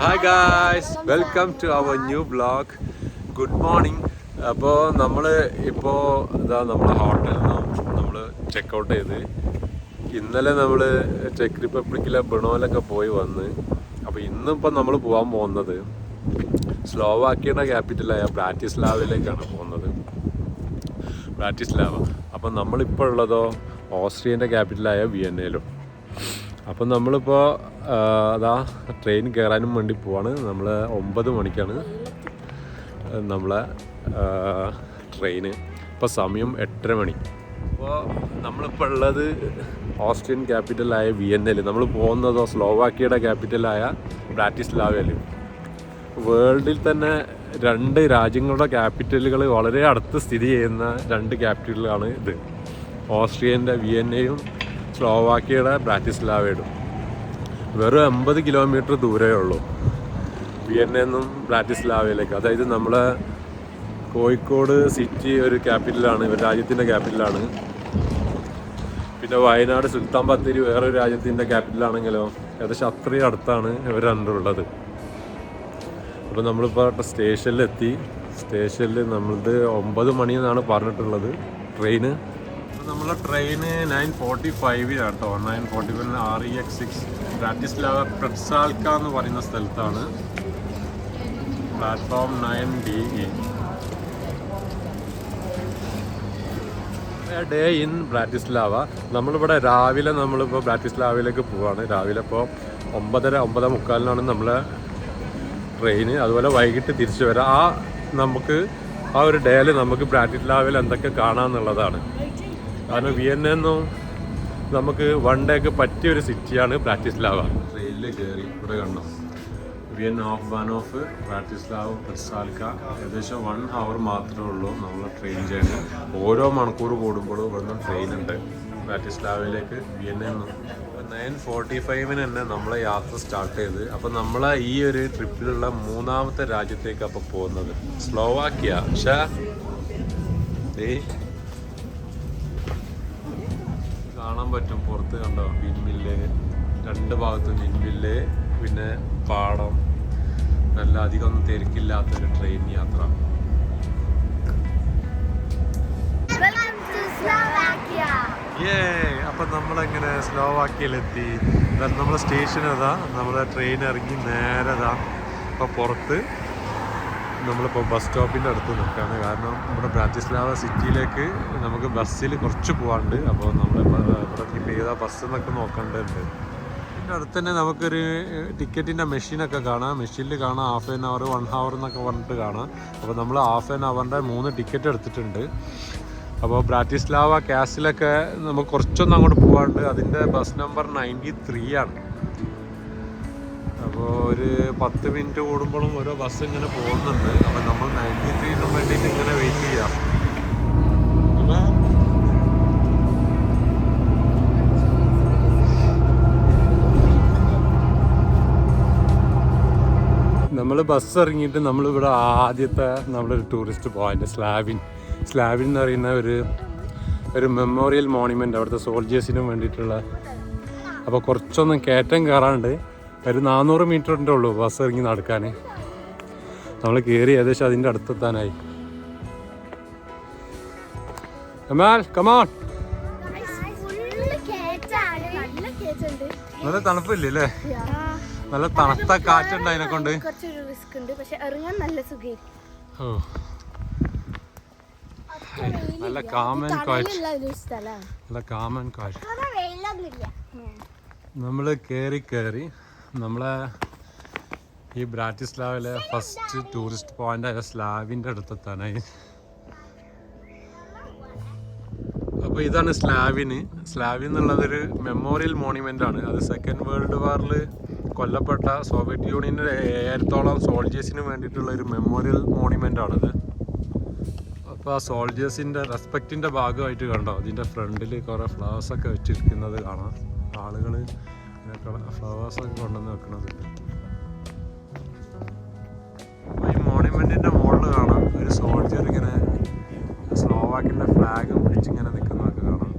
Hi guys welcome to our new blog good morning അപ്പോൾ നമ്മൾ ഇപ്പോൾ ഇതാ നമ്മൾ ഹോട്ടലിൽ നിന്നും നമ്മൾ ചെക്കൗട്ട് ചെയ്ത്. ഇന്നലെ നമ്മൾ ചെക്ക് റിപ്പബ്ലിക്കിലെ ബണോലൊക്കെ പോയി വന്ന്. അപ്പോൾ ഇന്നിപ്പോൾ നമ്മൾ പോകാൻ പോകുന്നത് സ്ലോവാക്കിയുടെ ക്യാപിറ്റലായ ബ്രാറ്റിസ്ലാവിലേക്കാണ് പോകുന്നത്. ബ്രാറ്റിസ്ലാവ അപ്പം നമ്മളിപ്പോൾ ഉള്ളതോ ഓസ്ട്രിയന്റെ ക്യാപിറ്റലായ വിയന്നയിലും അപ്പം നമ്മളിപ്പോൾ അതാ ട്രെയിൻ കയറാനും വേണ്ടി പോവാണ്. നമ്മൾ ഒമ്പത് മണിക്കാണ് നമ്മളെ ട്രെയിന് ഇപ്പോൾ സമയം എട്ടര മണി. അപ്പോൾ നമ്മളിപ്പോൾ ഉള്ളത് ഓസ്ട്രിയൻ ക്യാപിറ്റലായ വിയന്നയിൽ നമ്മൾ പോകുന്നതോ സ്ലോവാക്കിയുടെ ക്യാപിറ്റലായ ബ്രാറ്റിസ്ലാവയിൽ വേൾഡിൽ തന്നെ രണ്ട് രാജ്യങ്ങളുടെ ക്യാപിറ്റലുകൾ വളരെ അടുത്ത് സ്ഥിതി ചെയ്യുന്ന രണ്ട് ക്യാപിറ്റലുകളാണ് ഇത്. ഓസ്ട്രിയന്റെ വിയന്നയും സ്ലോവാക്കിയയുടെ ബ്രാറ്റിസ്ലാവയിടും. വെറും എൺപത് കിലോമീറ്റർ ദൂരമേ ഉള്ളൂ. വിയന്നയിൽ ബ്രാറ്റിസ്ലാവയിലേക്ക്. അതായത് നമ്മളെ കോഴിക്കോട് സിറ്റി ഒരു ക്യാപിറ്റലാണ് രാജ്യത്തിന്റെ ക്യാപിറ്റലാണ്. പിന്നെ വയനാട് സുൽത്താൻ ബത്തേരി വേറൊരു രാജ്യത്തിന്റെ ക്യാപിറ്റലാണെങ്കിലോ ഏകദേശം അത്രയും അടുത്താണ് ഇവർ രണ്ടുള്ളത് അപ്പോൾ നമ്മളിപ്പോൾ സ്റ്റേഷനിലെത്തി. സ്റ്റേഷനിൽ നമ്മളത് ഒമ്പത് മണിയെന്നാണ് പറഞ്ഞിട്ടുള്ളത്. ട്രെയിന് നമ്മളെ ട്രെയിന് നയൻ ഫോർട്ടി ഫൈവിലാണ് കേട്ടോ nine forty five R E X six Bratislava Petrzalka എന്ന് പറയുന്ന സ്ഥലത്താണ്. Platform nine D E day in Bratislava നമ്മളിവിടെ രാവിലെ നമ്മളിപ്പോൾ ബ്രാറ്റിസ്ലാവയിലേക്ക് പോവാണ്. രാവിലെ ഇപ്പോൾ ഒമ്പതര ഒമ്പത് മുക്കാലിനാണ് നമ്മളെ ട്രെയിന് അതുപോലെ വൈകിട്ട് തിരിച്ചു വരാം. ആ നമുക്ക് ആ ഒരു ഡേയിൽ നമുക്ക് ബ്രാറ്റിസ്ലാവയിൽ എന്തൊക്കെ കാണാമെന്നുള്ളതാണ് കാരണം വിയന്നെന്നും നമുക്ക് വൺ ഡേക്ക് പറ്റിയ ഒരു സിറ്റിയാണ് പ്രാറ്റിസ്ലാവ ട്രെയിനിൽ കയറി ഇവിടെ കണ്ടോ? Wien of one of Bratislava Petrzalka ഏകദേശം വൺ ഹവർ മാത്രമേ ഉള്ളൂ നമ്മൾ ട്രെയിൻ ജേർണി ഓരോ മണിക്കൂർ കൂടുമ്പോഴും ഇവിടുന്ന് ട്രെയിൻ ഉണ്ട്. ബ്രാറ്റിസ്ലാവിലേക്ക് വിയന്നിൽ നയൻ ഫോർട്ടി ഫൈവിന് തന്നെ നമ്മളെ യാത്ര സ്റ്റാർട്ട് ചെയ്ത്. അപ്പോൾ നമ്മൾ ഈ ഒരു ട്രിപ്പിലുള്ള മൂന്നാമത്തെ രാജ്യത്തേക്ക് അപ്പോൾ പോകുന്നത്. സ്ലോവാക്കിയ പക്ഷേ കാണാൻ പറ്റും. പുറത്ത് കണ്ടോ? വിൻമില്ല്. രണ്ട് ഭാഗത്തും വിൻമില്ല് പിന്നെ പാടം. നല്ല അധികം ഒന്നും തിരക്കില്ലാത്തൊരു ട്രെയിൻ യാത്ര. ഏ അപ്പൊ നമ്മളെങ്ങനെ സ്ലോവാക്കിയിലെത്തി നമ്മളെ സ്റ്റേഷൻ അതാ നമ്മളെ ട്രെയിൻ ഇറങ്ങി നേരതാ അപ്പൊ പുറത്ത് നമ്മളിപ്പോൾ ബസ് സ്റ്റോപ്പിന്റെ അടുത്ത് നിൽക്കുകയാണ്. കാരണം നമ്മുടെ ബ്രാറ്റിസ്ലാവ സിറ്റിയിലേക്ക് നമുക്ക് ബസ്സിൽ കുറച്ച് പോകാണ്ട് അപ്പോൾ നമ്മൾ ഇവിടെ ഏതാ ബസ് എന്നൊക്കെ നോക്കേണ്ടതുണ്ട്. ഇതിന്റെ അടുത്ത് തന്നെ നമുക്കൊരു ടിക്കറ്റിന്റെ മെഷീനൊക്കെ കാണാം. മെഷീനിൽ കാണാം half an hour one hour എന്നൊക്കെ പറഞ്ഞിട്ട് കാണാം. അപ്പോൾ നമ്മൾ ഹാഫ് ആൻ അവറിന്റെ മൂന്ന് ടിക്കറ്റ് എടുത്തിട്ടുണ്ട്. അപ്പോൾ ബ്രാറ്റിസ്ലാവ കാസിലൊക്കെ നമുക്ക് കുറച്ചൊന്നും അങ്ങോട്ട് പോകാണ്ട് അതിന്റെ ബസ് നമ്പർ നയന്റി ത്രീ ആണ്. അപ്പോൾ ഒരു പത്ത് മിനിറ്റ് കൂടുമ്പോഴും ഓരോ ബസ് ഇങ്ങനെ പോകുന്നുണ്ട്. അപ്പം നമ്മൾ നയന്റി ത്രീനും വേണ്ടിയിട്ട് ഇങ്ങനെ വെയിറ്റ് ചെയ്യാം. നമ്മൾ ബസ് ഇറങ്ങിയിട്ട് നമ്മളിവിടെ ആദ്യത്തെ നമ്മളൊരു ടൂറിസ്റ്റ് പോയിന്റ് സ്ലാവിൻ. സ്ലാവിൻ എന്ന് പറയുന്ന ഒരു ഒരു മെമ്മോറിയൽ മോണിമെന്റ് അവിടുത്തെ സോൾജേഴ്സിനും വേണ്ടിയിട്ടുള്ള. അപ്പോൾ കുറച്ചൊന്നും കയറ്റം കയറാണ്ട് ഒരു നാനൂറ് മീറ്ററിന്റെ ഉള്ളൂ ബസ് ഇറങ്ങി നടക്കാൻ നമ്മൾ കയറി ഏകദേശം അതിന്റെ അടുത്തെത്താനായി. കമാൽ കമാൺ. നല്ല തണുപ്പില്ലേ അല്ലേ നല്ല തണുത്ത കാറ്റുണ്ട് അതിനെ കൊണ്ട് നല്ല സുഖമായിരിക്കും ഓ. നല്ല കാമൻ കാറ്റ്. സ്ഥലമാണ്. നല്ല കാമൻ കാറ്റ്. നമ്മൾ കയറി കയറി നമ്മളെ ഈ ബ്രാറ്റിസ്ലാവിലെ ഫസ്റ്റ് ടൂറിസ്റ്റ് പോയിന്റ് ആയ സ്ലാവിന്റെ അടുത്തെത്താനായി അപ്പോൾ ഇതാണ് സ്ലാവിന്. സ്ലാവിൻ എന്നുള്ളതൊരു മെമ്മോറിയൽ മോണിമെന്റ് ആണ്. അത് സെക്കൻഡ് വേൾഡ് വാറിൽ കൊല്ലപ്പെട്ട സോവിയറ്റ് യൂണിയന്റെ ഏഴായിരത്തോളം സോൾജേഴ്സിന് വേണ്ടിയിട്ടുള്ള ഒരു മെമ്മോറിയൽ മോണിമെന്റ് ആണത്. അപ്പോൾ ആ സോൾജേഴ്സിന്റെ റെസ്പെക്റ്റിന്റെ ഭാഗമായിട്ട് കണ്ടോ? അതിന്റെ ഫ്രണ്ടിൽ കുറേ ഫ്ലവേഴ്സൊക്കെ വെച്ചിരിക്കുന്നത് കാണാം. ആളുകൾ ഫ്ലവേഴ്സൊക്കെ കൊണ്ടുവന്ന് വെക്കണത്. ഈ മോണിമെന്റിന്റെ മുകളിൽ കാണാം. ഒരു സോൾജർ ഇങ്ങനെ സ്ലോവാക്കിന്റെ ഫ്ലാഗും പിടിച്ചിങ്ങനെ നിൽക്കുന്നതൊക്കെ കാണാം.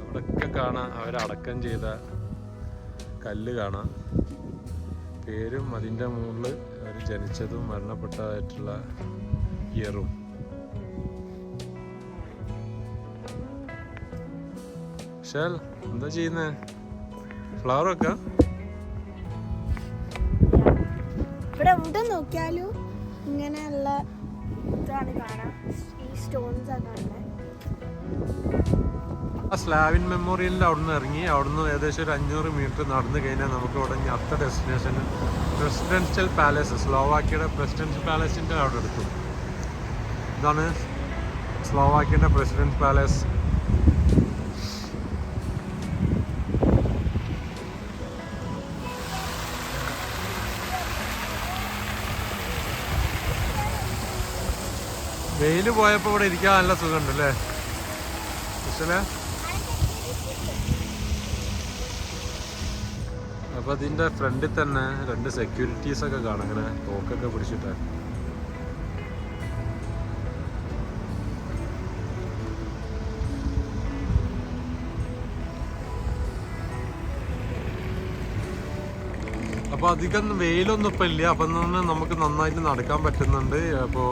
അവിടെയൊക്കെ കാണാം. അവരടക്കം ചെയ്ത കല്ല് കാണാം. പേരും അതിന്റെ മുകളിൽ അവർ ജനിച്ചതും മരണപ്പെട്ടതായിട്ടുള്ള ഇയറും ഷാൽ എന്താ ചെയ്യുന്നേ? ഫ്ലവർ വെക്കാം? ഇവിടെ എവിടെ നോക്കിയാലും ഇങ്ങനെയുള്ള ഇതാണ് കാണാം. ഈ സ്റ്റോൺസ് ആണ് കാണുന്നത് ആ സ്ലാവിൻ മെമ്മോറിയലിൽ അവിടുന്ന് ഇറങ്ങി. അവിടുന്ന് ഏകദേശം ഒരു അഞ്ഞൂറ് മീറ്റർ നടന്നു കഴിഞ്ഞാൽ നമുക്ക് ഇവിടെ ഇനി അടുത്ത ഡെസ്റ്റിനേഷൻ പ്രസിഡൻഷ്യൽ പാലസ് സ്ലോവാക്കിയുടെ പ്രസിഡൻഷ്യൽ പാലസിന്റെ അവിടെ എടുത്തു ഇതാണ് സ്ലോവാക്കിയുടെ പ്രസിഡന്റ് പാലസ് വെയിൽ പോയപ്പോൾ ഇവിടെ ഇരിക്കാൻ നല്ല സുഖമുണ്ട് അല്ലേ കുശലേ അപ്പൊ ഇതിന്റെ ഫ്രണ്ടിൽ തന്നെ രണ്ട് സെക്യൂരിറ്റീസ് ഒക്കെ കാണാം. ഇങ്ങനെ തോക്കൊക്കെ പിടിച്ചിട്ട്. അപ്പൊ അധികം വെയിലൊന്നും ഇപ്പൊ ഇല്ല. അപ്പൊ നമുക്ക് നന്നായിട്ട് നടക്കാൻ പറ്റുന്നുണ്ട്. അപ്പോ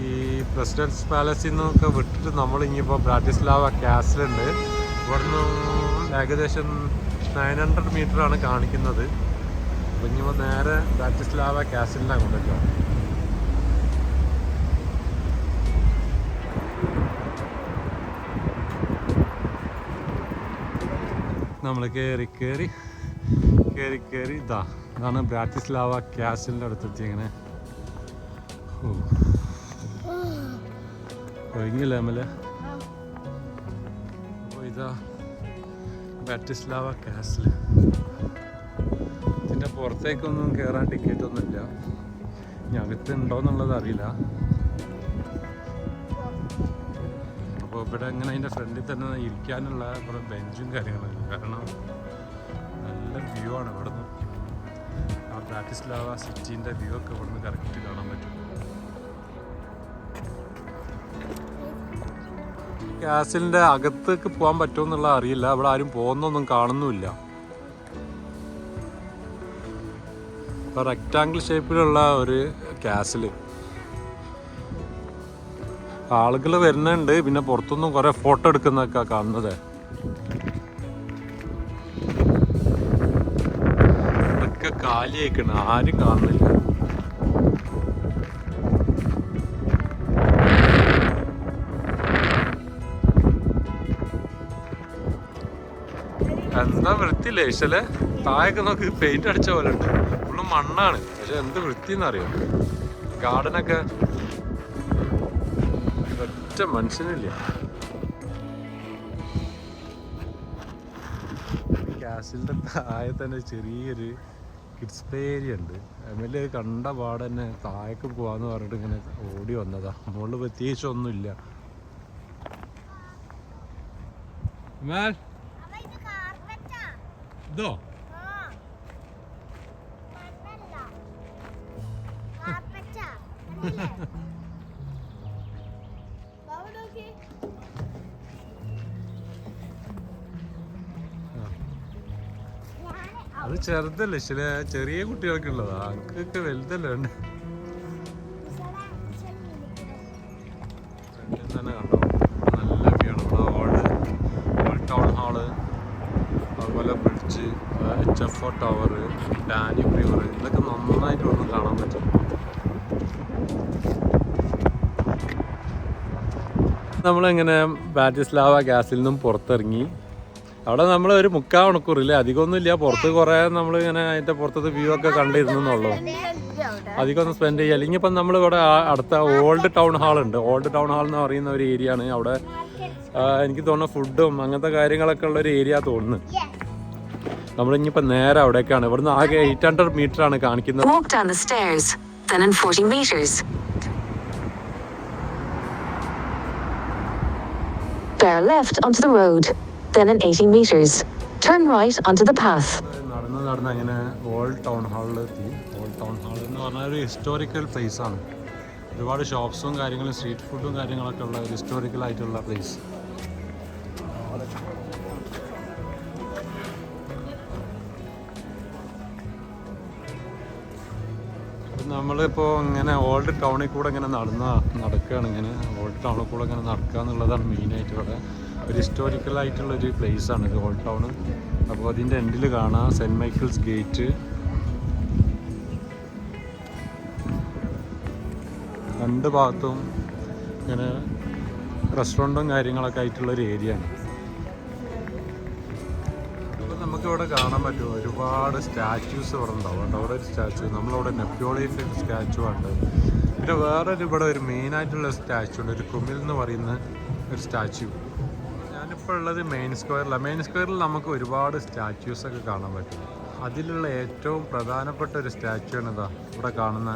ഈ പ്രസിഡൻസ് പാലസിൽ നിന്നൊക്കെ വിട്ടിട്ട് നമ്മൾ ഇനിയിപ്പോൾ ബ്രാറ്റിസ്ലാവ കാസിലുണ്ട്. ഇവിടുന്ന് ഏകദേശം നയൻ ഹൺഡ്രഡ് മീറ്റർ ആണ് കാണിക്കുന്നത്. അപ്പം ഇനിയിപ്പോൾ നേരെ ബ്രാറ്റിസ്ലാവ കാസിലിനാണ് കൊണ്ടുവയ്ക്കുക നമ്മൾ കയറി കയറി കയറി കയറി ഇതാ ഇതാണ് ബ്രാറ്റിസ്ലാവ ക്യാസിലിന്റെ അടുത്തെത്തി ഇങ്ങനെ ഓ. അമല? അപ്പോൾ ഇതാ. ബാറ്റിസ്ലാവ കാസിൽ ഇതിന്റെ പുറത്തേക്കൊന്നും കയറാൻ ടിക്കറ്റ് ഒന്നുമില്ല ഇനി അകത്ത് ഉണ്ടോയെന്നുള്ളത് അറിയില്ല. അപ്പോൾ ഇവിടെ ഇങ്ങനെ അതിന്റെ ഫ്രണ്ടിൽ തന്നെ ഇരിക്കാനുള്ള കുറേ ബെഞ്ചും കാര്യങ്ങളൊക്കെ കാരണം നല്ല വ്യൂ ആണ് ഇവിടുന്ന്. ആ ബ്രാറ്റിസ്ലാവ സിറ്റീന്റെ വ്യൂ ഒക്കെ ഇവിടുന്ന് കറക്റ്റ് കാണാൻ പറ്റും. കാസിലിന്റെ അകത്തേക്ക് പോകാൻ പറ്റുമെന്നുള്ള അറിയില്ല. അവിടെ ആരും പോകുന്നൊന്നും കാണുന്നുമില്ല. റെക്റ്റാങ്കിൾ ഷേപ്പിലുള്ള ഒരു കാസിൽ. ആളുകൾ വരുന്നുണ്ട്. പിന്നെ പുറത്തുനിന്നും കുറേ ഫോട്ടോ എടുക്കുന്നൊക്കെ കാണുന്നത്. ഇതൊക്കെ കാലിയായിക്കണ്. ആരും കാണുന്നില്ല. എന്താ വൃത്തിയില്ലേ ഇശലെ താഴൊക്കെ നമുക്ക് പെയിന്റ് അടിച്ച പോലെ ഉണ്ട്. ഫുള്ള് മണ്ണാണ്. പക്ഷെ എന്ത് വൃത്തി വൃത്തിന്നറിയോ ഗാർഡനൊക്കെ ഒറ്റ മനുഷ്യനില്ല. കാസിലിന്റെ താഴെ തന്നെ ചെറിയൊരു കിഡ്സ് ഏരിയ ഉണ്ട്. എം എൽ എ കണ്ട പാടെ തന്നെ താഴേക്ക് പോവാന്ന് പറഞ്ഞിട്ട് ഇങ്ങനെ ഓടി വന്നതാ. മുകളിൽ പ്രത്യേകിച്ച് ഒന്നുമില്ല. മാൽ ഇതോ അത് ചെറുതല്ലേ ചില ചെറിയ കുട്ടികൾക്കുള്ളതാ. അനക്കൊക്കെ വലുതല്ലേ ഉണ്ട് ഒ ടവർ ഡാനി റിവർ ഇതൊക്കെ നന്നായിട്ട് ഒന്ന് കാണാൻ പറ്റും. നമ്മളിങ്ങനെ ബാറ്റിസ്ലാവ ഗ്യാസിൽ നിന്നും പുറത്തിറങ്ങി. അവിടെ നമ്മൾ ഒരു മുക്കാൽ മണിക്കൂറില്ലേ അധികമൊന്നുമില്ല പുറത്ത് കുറേ നമ്മൾ ഇങ്ങനെ അതിന്റെ പുറത്തത്തെ വ്യൂ ഒക്കെ കണ്ടിരുന്നുള്ളൂ അധികം ഒന്നും സ്പെൻഡ് ചെയ്യുക അല്ലെങ്കിൽ ഇപ്പം നമ്മൾ ഇവിടെ അടുത്ത ഓൾഡ് ടൗൺ ഹാൾ ഉണ്ട്. ഓൾഡ് ടൗൺ ഹാൾ എന്ന് പറയുന്ന ഒരു ഏരിയ ആണ്. അവിടെ എനിക്ക് തോന്നുന്ന ഫുഡും അങ്ങനത്തെ കാര്യങ്ങളൊക്കെ ഉള്ള ഒരു ഏരിയ തോന്നുന്നു. നമ്മളിനിയിപ്പോൾ നേരെ അവിടേക്കാണ് ഇവിടുന്ന് ആകെ എയ്റ്റ് ഹൺഡ്രഡ് മീറ്റർ ആണ് കാണിക്കുന്നത് Walk down the stairs, then in 40 meters. Bear left onto the road, then in 80 meters. Turn right onto the path. നടന്ന് നടന്ന് അങ്ങനെ ഓൾഡ് ടൗൺ ഹാളിലെത്തി ഓൾഡ് ടൗൺ ഹാൾ എന്ന് പറഞ്ഞാൽ ഒരു ഹിസ്റ്റോറിക്കൽ പ്ലേസ് ആണ് ഒരുപാട് ഷോപ്സും കാര്യങ്ങളും സ്ട്രീറ്റ് ഫുഡും കാര്യങ്ങളൊക്കെ ഉള്ള ഒരു ഹിസ്റ്റോറിക്കൽ ആയിട്ടുള്ള പ്ലേസ് നമ്മളിപ്പോൾ ഇങ്ങനെ ഓൾഡ് ടൗണിൽ കൂടെ ഇങ്ങനെ നടന്ന നടക്കുകയാണ് ഇങ്ങനെ. ഓൾഡ് ടൗണിൽ കൂടെ ഇങ്ങനെ നടക്കുക എന്നുള്ളതാണ് മെയിനായിട്ട് ഇവിടെ. ഒരു ഹിസ്റ്റോറിക്കൽ ആയിട്ടുള്ള ഒരു പ്ലേസ് ആണ് ഇത് ഓൾഡ് ടൗൺ അപ്പോൾ അതിന്റെ എൻഡിൽ കാണാം സെന്റ് മൈക്കിൾസ് ഗേറ്റ് രണ്ട് ഭാഗത്തും ഇങ്ങനെ റെസ്റ്റോറന്റും കാര്യങ്ങളൊക്കെ ആയിട്ടുള്ളൊരു ഏരിയ ആണ്. നമുക്കിവിടെ കാണാൻ പറ്റും ഒരുപാട് സ്റ്റാച്യൂസ് ഇവിടെ ഉണ്ടാവും കേട്ടോ. അവിടെ ഒരു സ്റ്റാച്ചു നമ്മളവിടെ നെപ്പോളിയന്റെ സ്റ്റാച്ചു ഉണ്ട്. പിന്നെ വേറൊരു ഇവിടെ ഒരു മെയിനായിട്ടുള്ള സ്റ്റാച്ചു ഉണ്ട്. ഒരു കുമിൽ എന്ന് പറയുന്ന ഒരു സ്റ്റാച്യു ഞാനിപ്പോൾ ഉള്ളത് മെയിൻ സ്ക്വയറിലാണ് മെയിൻ സ്ക്വയറിൽ നമുക്ക് ഒരുപാട് സ്റ്റാച്യൂസ് ഒക്കെ കാണാൻ പറ്റും. അതിലുള്ള ഏറ്റവും പ്രധാനപ്പെട്ട ഒരു സ്റ്റാച്ചു ആണ് ഇതാ. ഇവിടെ കാണുന്ന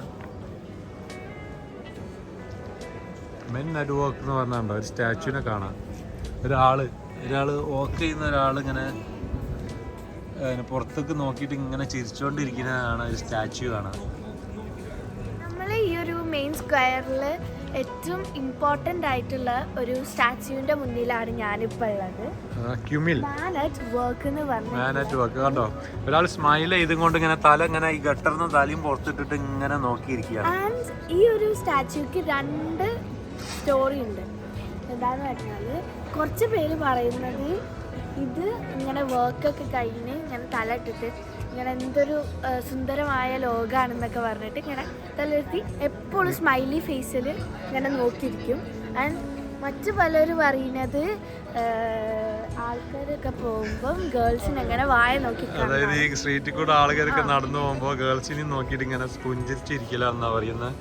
മെൻ നെറ്റ്വർക്ക് എന്ന് പറഞ്ഞാൽ ഒരു സ്റ്റാച്ചുവിനെ കാണാം. ഒരാൾ ഒരാൾ വോക്ക് ചെയ്യുന്ന ഒരാൾ ഇങ്ങനെ പുറത്തേക്ക് നോക്കിയിട്ട് ഇങ്ങനെ ചിരിച്ചുകൊണ്ടിരിക്കുന്നതാണ് ഒരു സ്റ്റാച്യു കാണാൻ. നമ്മൾ ഈ ഒരു മെയിൻ സ്ക്വയറിൽ ഏറ്റവും ഇമ്പോർട്ടന്റ് ആയിട്ടുള്ള ഒരു സ്റ്റാച്യുവിന്റെ മുന്നിലാണ് ഞാനിപ്പോൾ ഉള്ളത്. കണ്ടോ? ഒരാൾ സ്മൈൽ ചെയ്തും കൊണ്ട് ഇങ്ങനെ തല ഇങ്ങനെ ഈ ഗട്ടർന്ന് തലയും പുറത്തിട്ടിട്ട് ഇങ്ങനെ നോക്കിയിരിക്കുകയാണ്. ഈ ഒരു സ്റ്റാച്യൂക്ക് രണ്ട് സ്റ്റോറി ഉണ്ട്. എന്താന്ന് പറഞ്ഞാൽ കുറച്ച് പേര് പറയുന്നത് ഇത് ഇങ്ങനെ വർക്കൊക്കെ കഴിഞ്ഞ് ഇങ്ങനെ തല ഇട്ടിട്ട് ഇങ്ങനെ എന്തൊരു സുന്ദരമായ ലോകമാണെന്നൊക്കെ പറഞ്ഞിട്ട് ഇങ്ങനെ തലയിരുത്തി എപ്പോഴും സ്മൈലി ഫേസിൽ ഇങ്ങനെ നോക്കിയിരിക്കും. ആൻഡ് മറ്റു പലരും പറയുന്നത് ആൾക്കാരൊക്കെ പോകുമ്പം ഗേൾസിന് അങ്ങനെ വായ നോക്കി അതായത് ഈ സ്ട്രീറ്റിൽ കൂടെ ആൾക്കാരൊക്കെ നടന്നു പോകുമ്പോൾ ഗേൾസിനെ നോക്കിയിട്ട് ഇങ്ങനെ പുഞ്ചരിച്ചിരിക്കില്ല എന്നാ പറയുന്നത്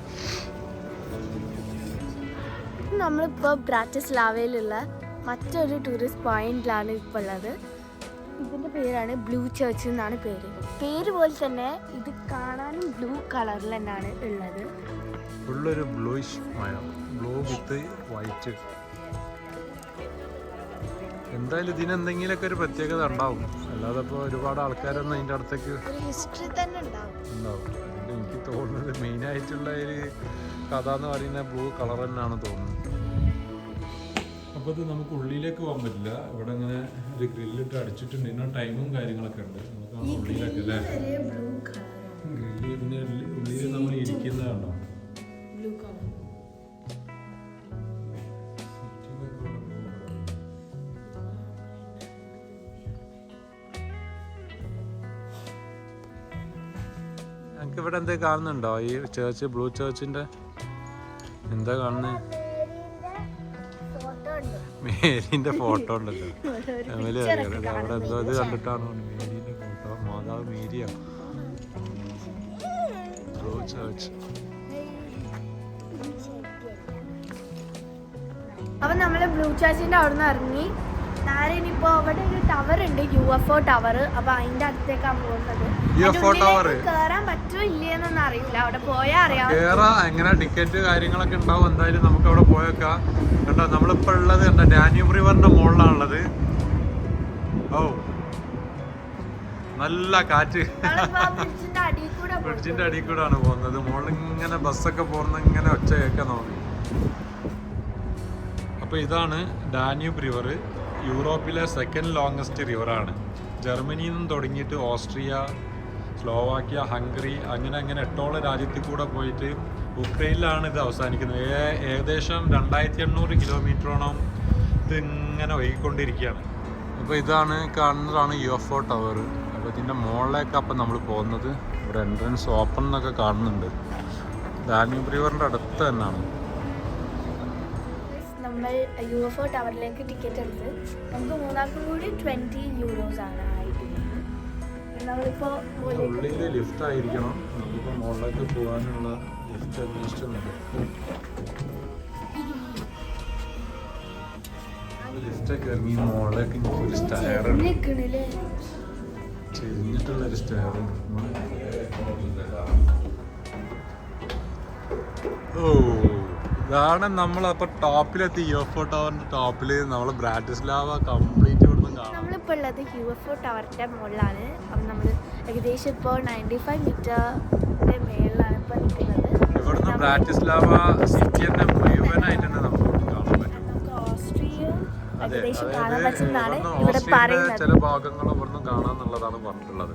നമ്മളിപ്പോൾ ബ്രാറ്റിസ്ലാവയിലുള്ള മറ്റൊരു ടൂറിസ്റ്റ് പോയിന്റിലാണ് ഇപ്പോൾ ഉള്ളത് ഇതിന്റെ പേരാണ് ബ്ലൂ ചേർച്ച് എന്നാണ് പേര്. പേര് പോലെ തന്നെ ഇത് കാണാനും ബ്ലൂ കളറിൽ തന്നെയാണ് ഉള്ളത്. ഫുള്ളൊരു ബ്ലൂയിഷ് മഴ ബ്ലൂ വിത്ത് വൈറ്റ് എന്തായാലും ഇതിന് എന്തെങ്കിലുമൊക്കെ ഒരു പ്രത്യേകത ഉണ്ടാവും. അല്ലാതെ ഇപ്പോൾ ഒരുപാട് ആൾക്കാരൊന്നും അതിന്റെ അടുത്തേക്ക് ഹിസ്റ്ററി തന്നെ ഉണ്ടാവും. ഉണ്ടാവും. എനിക്ക് തോന്നുന്നത് മെയിനായിട്ടുള്ള ഒരു കഥ എന്ന് പറയുന്ന ബ്ലൂ കളർ തന്നെയാണ് തോന്നുന്നത് അപ്പോൾ ഇത് നമുക്ക് ഉള്ളിലേക്ക് പോകാൻ പറ്റില്ല. ഇവിടെ ഇങ്ങനെ ഒരു ഗ്രില്ലിട്ട് അടിച്ചിട്ടുണ്ട്. ഇന്ന ടൈമും കാര്യങ്ങളൊക്കെ ഉണ്ട്. നമുക്ക് ആ ഉള്ളിലേക്ക് അല്ലേ ഗ്രില്ല് പിന്നെ ഉള്ളിൽ നമ്മൾ ഇരിക്കുന്നതാണോ ഇവിടെ എന്താ കാണുന്നുണ്ടോ? ഈ ചേർച്ച് ബ്ലൂ ചേർച്ചിന്റെ എന്താ കാണുന്നത് മേരിന്റെ ഫോട്ടോ ഉണ്ടല്ലോ. picture അറിയാം. അവിടെ എന്തോ ഇത് കാണുമ്പോൾ കണ്ടിട്ടാണ് മേരിന്റെ ഫോട്ടോ. മാതാവ് മേരിയാണ് അപ്പൊ നമ്മൾ ബ്ലൂ ചാച്ചിന്റെ അവിടെ നിന്ന് ഇറങ്ങി. ഇനിയിപ്പോ അവിടെ ഒരു ടവർ ഉണ്ട് യു എഫ് ഒ ടവർ അപ്പൊ അതിന്റെ അടുത്തേക്കാണ് പോകുന്നത്. കേറാൻ പറ്റുമോ ഇല്ലയെന്നൊന്നും അറിയില്ല. അവിടെ പോയാ അറിയാം. കേറാ എങ്ങനെ ടിക്കറ്റ് കാര്യങ്ങളൊക്കെ ഉണ്ടാവും? എന്തായാലും നമുക്ക് അവിടെ പോയേക്കാം. കണ്ടോ നമ്മളിപ്പോ ഉള്ളത് കണ്ടോ ഡാന്യൂബ് റിവറിന്റെ മുകളിലാണുള്ളത് ഓ നല്ല കാറ്റ്. ബ്രിഡ്ജിന്റെ അടിയിൽ കൂടെ ആണ് പോകുന്നത് മുകളിൽ ഇങ്ങനെ ബസ്സൊക്കെ പോകുന്ന ഇങ്ങനെ ഒച്ച കേൾക്കാൻ തോന്നി അപ്പൊ ഇതാണ് ഡാന്യൂബ് റിവർ യൂറോപ്പിലെ സെക്കൻഡ് ലോങ്സ്റ്റ് റിവറാണ് ജർമ്മനിയിൽ നിന്നും തുടങ്ങിയിട്ട് ഓസ്ട്രിയ സ്ലോവാക്യ ഹംഗറി അങ്ങനെ അങ്ങനെ എട്ടോളം രാജ്യത്തിൽ കൂടെ പോയിട്ട് ഉക്രൈനിലാണ് ഇത് അവസാനിക്കുന്നത്. ഏകദേശം രണ്ടായിരത്തി എണ്ണൂറ് കിലോമീറ്ററോളം ഇത് ഇങ്ങനെ ഒഴുകിക്കൊണ്ടിരിക്കുകയാണ്. അപ്പോൾ ഇതാണ് കാണുന്നതാണ് യു എഫ് ഒ ടവർ അപ്പോൾ ഇതിന്റെ മുകളിലേക്ക് അപ്പം നമ്മൾ പോകുന്നത്. ഇവിടെ എൻട്രൻസ് ഓപ്പൺ എന്നൊക്കെ കാണുന്നുണ്ട്. ഡാന്യൂബ് റിവറിന്റെ അടുത്ത് തന്നെയാണ്. നമ്മൾ യു എഫ് ഒ ടവറിലേക്ക് ടിക്കറ്റ് എടുത്ത് നമുക്ക് മൂന്നാൾക്കും കൂടി ട്വന്റി യൂറോസ് ആണ് ആയിട്ടുള്ളത് ഉള്ളിൽ ലിഫ്റ്റ് ആയിരിക്കണം. നമുക്കിപ്പോൾ മുകളിലേക്ക് പോകാനുള്ള ലിഫ്റ്റ് അന്വേഷിച്ചുണ്ട് ലിഫ്റ്റൊക്കെ ഇറങ്ങി മുകളിലേക്ക് ഒരു സ്റ്റയർ ഉണ്ട്. നിൽക്കണില്ലേ ചെരിഞ്ഞിട്ടുള്ള ഒരു സ്റ്റയർ ഓ. ഇതാണ് നമ്മളപ്പോൾ ടോപ്പിലെത്തി യു എഫ് ഒ ടവറിന്റെ ടോപ്പിൽ നമ്മൾ ബ്രാറ്റിസ്ലാവ കംപ്ലീറ്റ് ഇവിടുന്ന് കാണാം. നമ്മളിപ്പോൾ ഉള്ളത് യു എഫ് ഒ ടവറിന്റെ മുകളിലാണ് അപ്പം നമ്മൾ ഏകദേശം ഇപ്പോൾ നയന്റി ഫൈവ് മീറ്ററിന്റെ മേളിലാണ് ഇപ്പോൾ നിൽക്കുന്നത് ഇവിടുന്ന് ബ്രാറ്റിസ്ലാവ സിറ്റി തന്നെ മുഴുവനായിട്ട് തന്നെ നമുക്ക് കാണാൻ പറ്റും. അതെ അതായത് ചില ഭാഗങ്ങളും ഇവിടുന്ന് കാണാന്നുള്ളതാണ് പറഞ്ഞിട്ടുള്ളത്.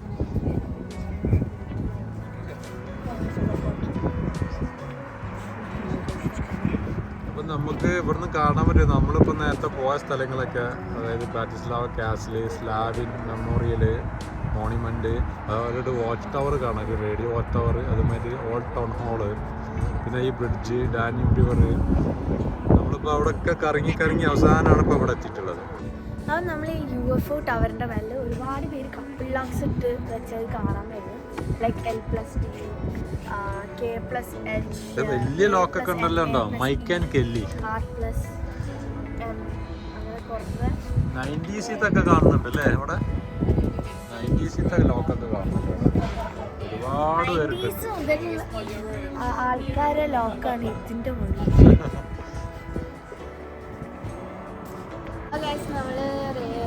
നമുക്ക് ഇവിടുന്ന് കാണാൻ പറ്റും. നമ്മളിപ്പോൾ നേരത്തെ പോയ സ്ഥലങ്ങളൊക്കെ അതായത് Bratislava castle Slavin memorial monument അതുപോലെ വാച്ച് ടവർ കാണാം. റേഡിയോ വാച്ച് ടവർ അതുമാതിരി ഓൾഡ് ടൗൺ ഹാൾ പിന്നെ ഈ ബ്രിഡ്ജ് ഡാന്യൂബ് റിവർ നമ്മളിപ്പോൾ അവിടെയൊക്കെ കറങ്ങി കറങ്ങി അവസാനമാണ് ഇപ്പോൾ അവിടെ എത്തിയിട്ടുള്ളത്. അപ്പം നമ്മൾ ഈ യു എഫ് ഒ ടവറിന്റെ മേലെ ഒരുപാട് പേര് കപ്പിൾ ലോക്സ് ഇട്ട് വെച്ചത് കാണാൻ വരുന്നു like L plus D K plus H ഇത് വലിയ ലോക്കൊക്കെ ഉണ്ടല്ലോ ഉണ്ടോ? Mike and Kelly R plus നയന്റീസിത്തൊക്കെ കാണുന്നുണ്ട് അല്ലേ ഇവിടെ നയന്റീസിത്തെ ലോക്കൊക്കെ കാണുന്നുണ്ട്. ഒരുപാട് മുതൽ ആൾക്കാരെ ലോക്കാണ് ഇതിന്റെ നമ്മൾ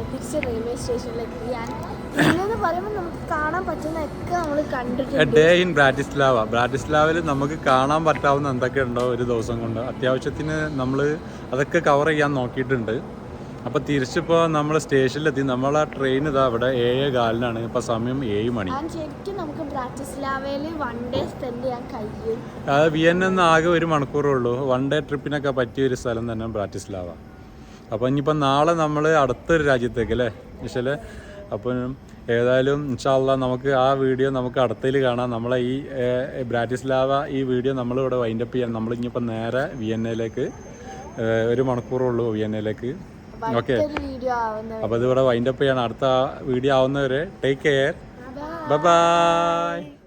തിരിച്ച് റെയിൽവേ സ്റ്റേഷനിലെത്തി ഞാൻ ഡേ ഇൻ ബ്രാറ്റിസ്ലാവ. ബ്രാറ്റിസ്ലാവിൽ നമുക്ക് കാണാൻ പറ്റാവുന്ന എന്തൊക്കെ ഉണ്ടോ ഒരു ദിവസം കൊണ്ട്. അത്യാവശ്യത്തിന് നമ്മൾ അതൊക്കെ കവർ ചെയ്യാൻ നോക്കിയിട്ടുണ്ട്. അപ്പോൾ തിരിച്ചിപ്പോൾ നമ്മൾ സ്റ്റേഷനിലെത്തി. നമ്മളെ ട്രെയിൻ ഇതാ അവിടെ ഏഴ് കാലിനാണ്. ഇപ്പോൾ സമയം ഏഴ് മണി. ശരിക്കും നമുക്ക് ബ്രാറ്റിസ്ലാവയിൽ വൺ ഡേ സ്പെൻഡ് ചെയ്യാൻ കഴിയും. അത് വിയന്ന നിന്ന് ആകെ ഒരു മണിക്കൂറേ ഉള്ളൂ. വൺ ഡേ ട്രിപ്പിനൊക്കെ പറ്റിയ ഒരു സ്ഥലം തന്നെ ബ്രാറ്റിസ്ലാവ. അപ്പോൾ ഇനിയിപ്പോൾ നാളെ നമ്മൾ അടുത്തൊരു രാജ്യത്തേക്ക് അല്ലേ? വിശൽ അപ്പം ഏതായാലും ഇൻഷാല്ല നമുക്ക് ആ വീഡിയോ നമുക്ക് അടുത്തതിൽ കാണാം. നമ്മളെ ഈ ബ്രാറ്റിസ്ലാവ ഈ വീഡിയോ നമ്മളിവിടെ വൈൻഡപ്പ് ചെയ്യാൻ നമ്മൾ ഇനിയിപ്പോൾ നേരെ വിയന്നയിലേക്ക് എയിലേക്ക് ഒരു മണിക്കൂറുള്ളൂ വി എൻ വിയന്നയിലേക്ക് ഓക്കെ അപ്പോൾ ഇതിവിടെ വൈൻഡപ്പ് ചെയ്യണം അടുത്ത വീഡിയോ ആവുന്നവരെ ടേക്ക് കെയർ. Bye bye